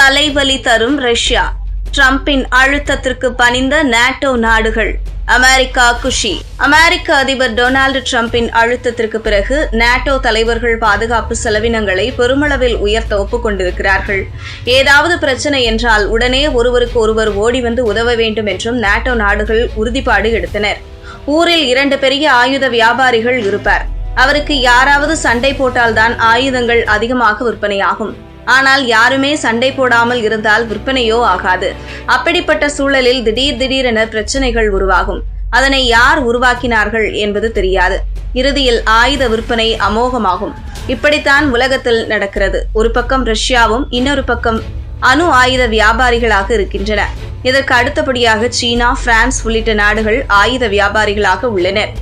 தலைவலி தரும் ரஷ்யா. ட்ரம்பின் அழுத்தத்திற்கு பணிந்த நாட்டோ நாடுகள். அமெரிக்கா குஷி. அமெரிக்க அதிபர் டொனால்டு ட்ரம்பின் அழுத்தத்திற்கு பிறகு நாட்டோ தலைவர்கள் பாதுகாப்பு செலவினங்களை பெருமளவில் உயர்த்த ஒப்புக்கொண்டிருக்கிறார்கள். ஏதாவது பிரச்சனை என்றால் உடனே ஒருவருக்கு ஒருவர் ஓடி வந்து உதவ வேண்டும் என்றும் நாட்டோ நாடுகள் உறுதிப்பாடு எடுத்தனர். ஊரில் இரண்டு பெரிய ஆயுத வியாபாரிகள் இருப்பார். அவருக்கு யாராவது சண்டை போட்டால்தான் ஆயுதங்கள் அதிகமாக விற்பனையாகும். ஆனால் யாருமே சண்டை போடாமல் இருந்தால் விற்பனையோ ஆகாது. அப்படிப்பட்ட சூழலில் திடீர் திடீரென பிரச்சனைகள் உருவாகும். அதனை யார் உருவாக்கினார்கள் என்பது தெரியாது. இறுதியில் ஆயுத விற்பனை அமோகமாகும். இப்படித்தான் உலகத்தில் நடக்கிறது. ஒரு பக்கம் ரஷ்யாவும் இன்னொரு பக்கம் அணு ஆயுத வியாபாரிகளாக இருக்கின்றன. இதற்கு அடுத்தபடியாக சீனா பிரான்ஸ் உள்ளிட்ட நாடுகள் ஆயுத வியாபாரிகளாக உள்ளனர்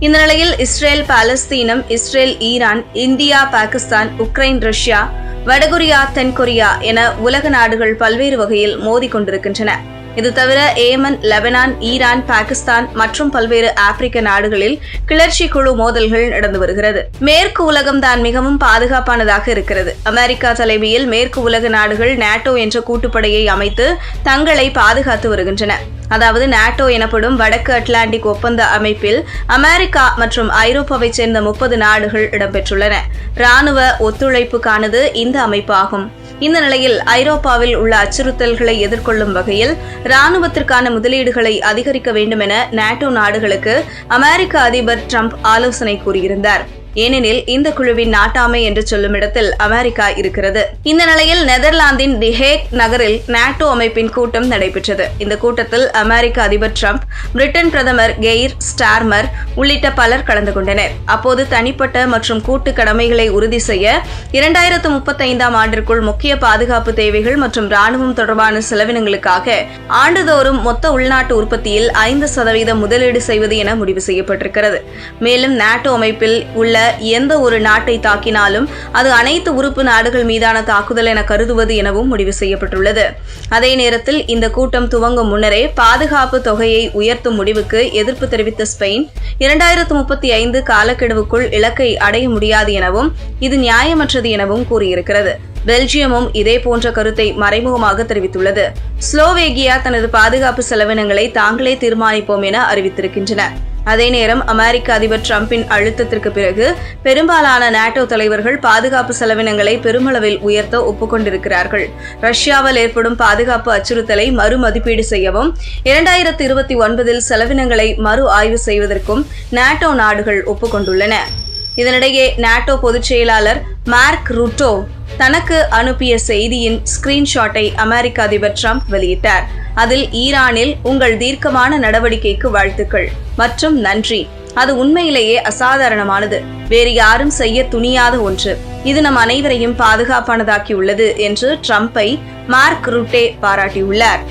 இந்த நிலையில் இஸ்ரேல் பாலஸ்தீனம் Israel Iran India Pakistan Ukraine Russia வடகொரியா தென்கொரியா என உலக நாடுகள் பல்வேறு வகையில் மோதி கொண்டிருக்கின்றன. இது தவிர ஏமன் லெபனான் ஈரான் பாகிஸ்தான் மற்றும் பல்வேறு ஆப்பிரிக்க நாடுகளில் கிளர்ச்சி குழு மோதல்கள் நடந்து வருகிறது. மேற்கு உலகம் தான் மிகவும் பாதுகாப்பானதாக இருக்கிறது. அமெரிக்கா தலைமையில் மேற்கு உலக நாடுகள் நாட்டோ என்ற கூட்டுப்படையை அமைத்து தங்களை பாதுகாத்து வருகின்றன. அதாவது நாட்டோ எனப்படும் வடக்கு அட்லாண்டிக் ஒப்பந்த அமைப்பில் அமெரிக்கா மற்றும் ஐரோப்பாவைச் சேர்ந்த முப்பது நாடுகள் இடம்பெற்றுள்ளன. ராணுவ ஒத்துழைப்புக்கானது இந்த அமைப்பாகும். இந்த நிலையில் ஐரோப்பாவில் உள்ள அச்சுறுத்தல்களை எதிர்கொள்ளும் வகையில் ராணுவத்திற்கான முதலீடுகளை அதிகரிக்க வேண்டும் என நாட்டோ நாடுகளுக்கு அமெரிக்க அதிபர் டிரம்ப் ஆலோசனை கூறியிருந்தார். ஏனெனில் இந்த குழுவின் நாட்டாமை என்று சொல்லும் இடத்தில் அமெரிக்கா இருக்கிறது. இந்த நிலையில் நெதர்லாந்தின் தி ஹேக் நகரில் நாட்டோ அமைப்பின் கூட்டம் நடைபெற்றது. இந்த கூட்டத்தில் அமெரிக்க அதிபர் ட்ரம்ப் பிரிட்டன் பிரதமர் கெய்ர் ஸ்டார்மர் உள்ளிட்ட பலர் கலந்து கொண்டனர். அப்போது தனிப்பட்ட மற்றும் கூட்டு கடமைகளை உறுதி செய்ய இரண்டாயிரத்து முப்பத்தைந்தாம் ஆண்டிற்குள் முக்கிய பாதுகாப்பு தேவைகள் மற்றும் ராணுவம் தொடர்பான செலவினங்களுக்காக ஆண்டுதோறும் மொத்த உள்நாட்டு உற்பத்தியில் ஐந்து சதவீதம் முதலீடு செய்வது என முடிவு செய்யப்பட்டிருக்கிறது. மேலும் நாட்டோ அமைப்பில் உள்ள எந்த ஒரு நாட்டை தாக்கினாலும் அது அனைத்து உறுப்பு நாடுகள் மீதான தாக்குதல் என கருதுவது எனவும் முடிவு செய்யப்பட்டுள்ளது. அதே நேரத்தில் இந்த கூட்டம் துவங்கும் முன்னரே பாதுகாப்பு தொகையை உயர்த்தும் முடிவுக்கு எதிர்ப்பு தெரிவித்த ஸ்பெயின் இரண்டாயிரத்து முப்பத்தி ஐந்து காலக்கெடுவுக்குள் இலக்கை அடைய முடியாது எனவும் இது நியாயமற்றது எனவும் கூறியிருக்கிறது. பெல்ஜியமும் இதே போன்ற கருத்தை மறைமுகமாக தெரிவித்துள்ளது. ஸ்லோவேகியா தனது பாதுகாப்பு செலவினங்களை தாங்களே தீர்மானிப்போம் என அறிவித்திருக்கின்றன. அதே நேரம் அமெரிக்க அதிபர் டிரம்பின் அழுத்தத்திற்கு பிறகு பெரும்பாலான நாட்டோ தலைவர்கள் பாதுகாப்பு செலவினங்களை பெருமளவில் உயர்த்த ஒப்புக்கொண்டிருக்கிறார்கள். ரஷ்யாவில் ஏற்படும் பாதுகாப்பு அச்சுறுத்தலை மறுமதிப்பீடு செய்யவும் இரண்டாயிரத்தி இருபத்தி ஒன்பதில் செலவினங்களை மறு ஆய்வு செய்வதற்கும் நாட்டோ நாடுகள் ஒப்புக்கொண்டுள்ளன. இதனிடையே நாட்டோ பொதுச் செயலாளர் மார்க் ரூட்டோ தனக்கு அனுப்பிய செய்தியின் ஸ்கிரீன்ஷாட்டை அமெரிக்க அதிபர் ட்ரம்ப் வெளியிட்டார். அதில் ஈரானில் உங்கள் தீர்க்கமான நடவடிக்கைக்கு வாழ்த்துக்கள் மற்றும் நன்றி. அது உண்மையிலேயே அசாதாரணமானது. வேறு யாரும் செய்ய துணியாத ஒன்று. இது நம் அனைவரையும் பாதுகாப்பானதாக்கியுள்ளது என்று ட்ரம்பை மார்க் ரூட்டே பாராட்டியுள்ளார்.